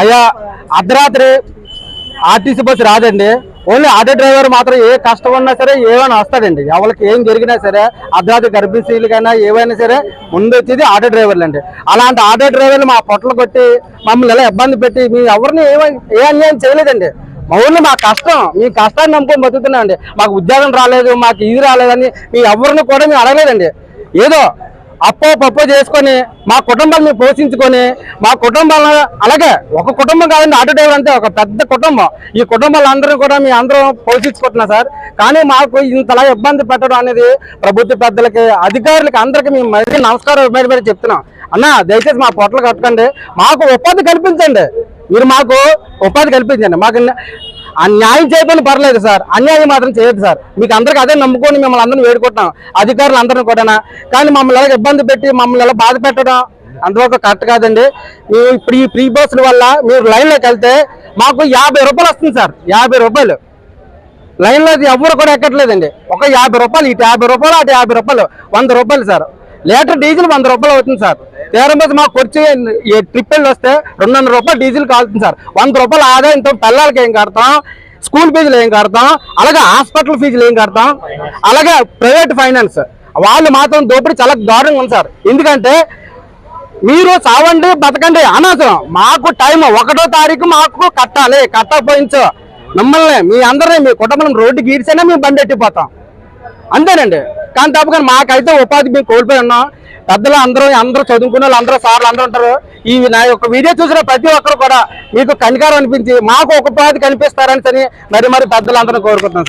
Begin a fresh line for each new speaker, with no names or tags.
అయ్యా అర్ధరాత్రి RTC bus రాదండి. ఓన్లీ ఆటో డ్రైవర్ మాత్రం ఏ కష్టం ఉన్నా సరే ఏమైనా వస్తాడండి. ఎవరికి ఏం జరిగినా సరే అర్ధరాత్రి గర్భిణీలకైనా ఏవైనా సరే ముందు వచ్చేది ఆటో డ్రైవర్లు అండి అలాంటి ఆటో డ్రైవర్లు మా పొట్టలు కొట్టి మమ్మల్ని ఎలా ఇబ్బంది పెట్టి మీ ఎవరిని ఏ అన్యాయం చేయలేదండి. మా మా కష్టం మీ కష్టాన్ని నమ్ముకొని బతుకుతున్నాం అండి మాకు ఉద్యోగం రాలేదు మాకు ఇది రాలేదని మీ ఎవరిని కూడా మేము అడగలేదండి. ఏదో అప్పో పప్పో చేసుకొని మా కుటుంబాన్ని పోషించుకొని మా కుటుంబాలను అలాగే ఒక కుటుంబం కాదండి ఆటో డ్రైవర్ అంటే ఒక పెద్ద కుటుంబం. ఈ కుటుంబాలందరూ కూడా మీ అందరం పోషించుకుంటున్నాం సార్. కానీ మాకు ఇంతలా ఇబ్బంది పెట్టడం అనేది ప్రభుత్వ పెద్దలకి అధికారులకి అందరికీ మేము మరీ నమస్కారం మరి మరి చెప్తున్నాం. అన్న దయచేసి మా పొట్టలు కట్టకండి. మాకు ఉపాధి కల్పించండి. మీరు మాకు ఉపాధి కల్పించండి. మాకు ఆ న్యాయం చేయకపోయినా పర్లేదు సార్. అన్యాయం మాత్రం చేయదు సార్. మీకు అందరికి అదే నమ్ముకొని మిమ్మల్ని అందరిని వేడుకుంటున్నాం. అధికారులు అందరిని కూడా కానీ మమ్మల్ని ఎలా ఇబ్బంది పెట్టి మమ్మల్ని ఎలా బాధ పెట్టడం? అంతవరకు కరెక్ట్ కాదండి. ఇప్పుడు ఈ ప్రీ బస్సుల వల్ల మీరు లైన్లోకి వెళ్తే మాకు యాభై రూపాయలు వస్తుంది సార్. యాభై రూపాయలు. లైన్లో అది ఎవ్వరు కూడా ఎక్కట్లేదండి. ఒక యాభై రూపాయలు ఇటు యాభై రూపాయలు అటు యాభై రూపాయలు. వంద రూపాయలు సార్. లీటర్ డీజిల్ వంద రూపాయలు అవుతుంది సార్. తీరం మీద మాకు వచ్చి ట్రిప్ వెళ్ళి వస్తే రెండు వందల రూపాయలు డీజిల్ కాలుతుంది సార్. వంద రూపాయలు ఆదాయంతో పిల్లలకి ఏం కడతాం? స్కూల్ ఫీజులు ఏం కడతాం? అలాగే హాస్పిటల్ ఫీజులు ఏం కడతాం? అలాగే ప్రైవేట్ ఫైనాన్స్. వాళ్ళు మాత్రం దోపిడీ చాలా దారుణంగా ఉంది సార్. ఎందుకంటే మీరు చావండి బతకండి. అనవసరం. మాకు టైం ఒకటో తారీఖు మాకు కట్టాలి. కట్టకపోయించు. మిమ్మల్ని మీ అందరినీ మీ కుటుంబం రోడ్డు గీర్చైనా మేము బండి ఎట్టిపోతాం అంతేనండి. కానీ తప్పకుండా మాకైతే ఉపాధి మేము కోల్పోయి ఉన్నాం. పెద్దలు అందరూ అందరూ చదువుకునే వాళ్ళు అందరూ సార్లు అందరూ ఉంటారు. ఈ నా యొక్క వీడియో చూసిన ప్రతి ఒక్కరు కూడా మీకు కనికారం అనిపించి మాకు ఒక ఉపాధి కనిపిస్తారని మరి మరి పెద్దలు అందరూ కోరుకుంటున్నాం.